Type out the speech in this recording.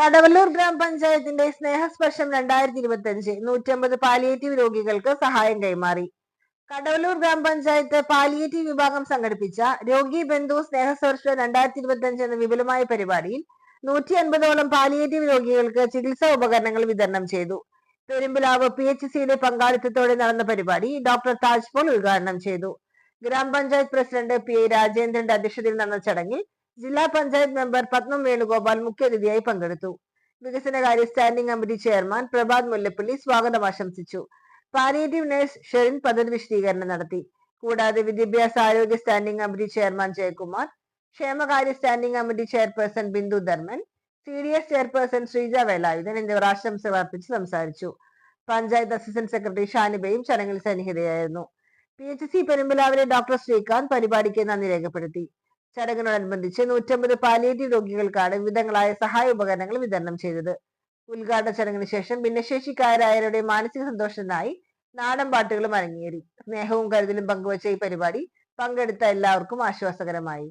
കടവല്ലൂർ ഗ്രാമപഞ്ചായത്തിന്റെ സ്നേഹസ്പർശം രണ്ടായിരത്തി ഇരുപത്തി അഞ്ച് നൂറ്റമ്പത് പാലിയേറ്റീവ് രോഗികൾക്ക് സഹായം കൈമാറി. കടവല്ലൂർ ഗ്രാമപഞ്ചായത്ത് പാലിയേറ്റീവ് വിഭാഗം സംഘടിപ്പിച്ച രോഗി ബന്ധു സ്നേഹസ്പർശം രണ്ടായിരത്തി ഇരുപത്തി അഞ്ച് എന്ന വിപുലമായ പരിപാടിയിൽ നൂറ്റി അൻപതോളം പാലിയേറ്റീവ് രോഗികൾക്ക് ചികിത്സാ ഉപകരണങ്ങൾ വിതരണം ചെയ്തു. പെരുമ്പിലാവ് പി എച്ച് സിയുടെ പങ്കാളിത്തത്തോടെ നടന്ന പരിപാടി ഡോക്ടർ താജ്പോൾ ഉദ്ഘാടനം ചെയ്തു. ഗ്രാമപഞ്ചായത്ത് പ്രസിഡന്റ് പി എ രാജേന്ദ്രന്റെ അധ്യക്ഷതയിൽ നടന്ന ചടങ്ങിൽ ജില്ലാ പഞ്ചായത്ത് മെമ്പർ പത്മം വേണുഗോപാൽ മുഖ്യാതിഥിയായി പങ്കെടുത്തു. വികസനകാര്യ standing committee chairman Prabhat Mullappally സ്വാഗതം ആശംസിച്ചു. പാലിയേറ്റീവ് നഴ്സ് ഷെറിൻ പദ്ധതി വിശദീകരണം നടത്തി. കൂടാതെ വിദ്യാഭ്യാസ ആരോഗ്യ സ്റ്റാൻഡിംഗ് കമ്മിറ്റി ചെയർമാൻ ജയകുമാർ ക്ഷേമകാര്യ standing committee chairperson Bindu Dharman C D S chairperson Sreeja Velayudhan എന്നിവർ ആശംസകൾ അർപ്പിച്ച് സംസാരിച്ചു. പഞ്ചായത്ത് അസിസ്റ്റന്റ് സെക്രട്ടറി ഷാനിബയും ചടങ്ങിൽ സന്നിഹിതയായിരുന്നു. പി എച്ച് സി പെരുമ്പലാവിലെ ഡോക്ടർ ശ്രീകാന്ത് പരിപാടിക്ക് നന്ദി രേഖപ്പെടുത്തി. ചടങ്ങിനോടനുബന്ധിച്ച് നൂറ്റമ്പത് പാലിയേറ്റീവ് രോഗികൾക്കാണ് വിവിധങ്ങളായ സഹായ ഉപകരണങ്ങൾ വിതരണം ചെയ്തത്. ഉദ്ഘാടന ചടങ്ങിന് ശേഷം ഭിന്നശേഷിക്കാരായവരുടെ മാനസിക സന്തോഷത്തിനായി നാടൻ പാട്ടുകളും അരങ്ങേറി. സ്നേഹവും കരുതലും പങ്കുവച്ച ഈ പരിപാടി പങ്കെടുത്ത എല്ലാവർക്കും ആശ്വാസകരമായി.